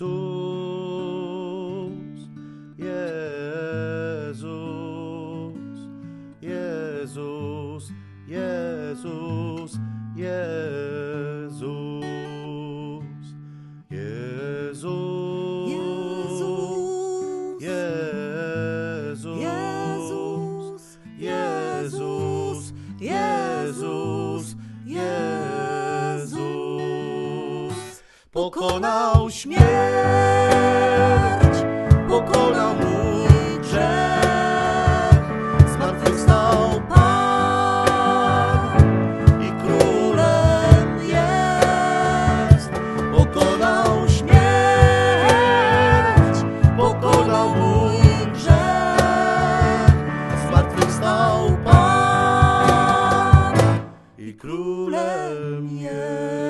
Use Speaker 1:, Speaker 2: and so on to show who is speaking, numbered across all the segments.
Speaker 1: Jezus, Jezus, Jezus, pokonał śmierć, pokonał mój grzech, zmartwychwstał Pan i królem jest, pokonał śmierć, pokonał mój grzech, zmartwychwstał Pan i królem jest.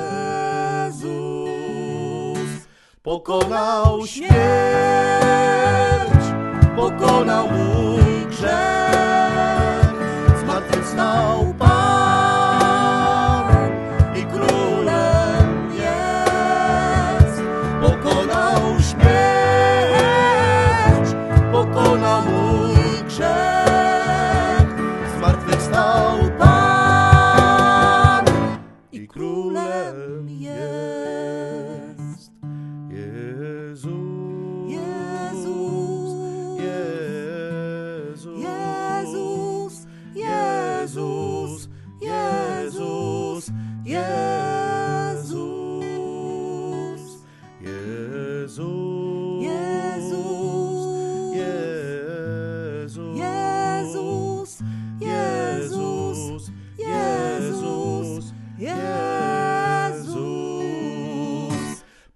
Speaker 1: pokonał śmierć, pokonał mój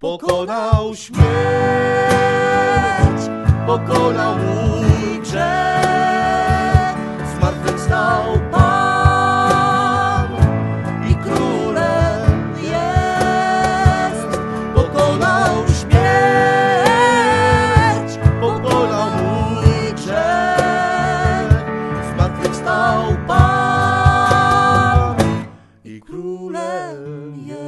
Speaker 1: pokonał śmierć, pokonał mój grzech, zmartwychwstał Pan i królem jest, pokonał śmierć, pokonał mój grzech, zmartwychwstał Pan i królem jest.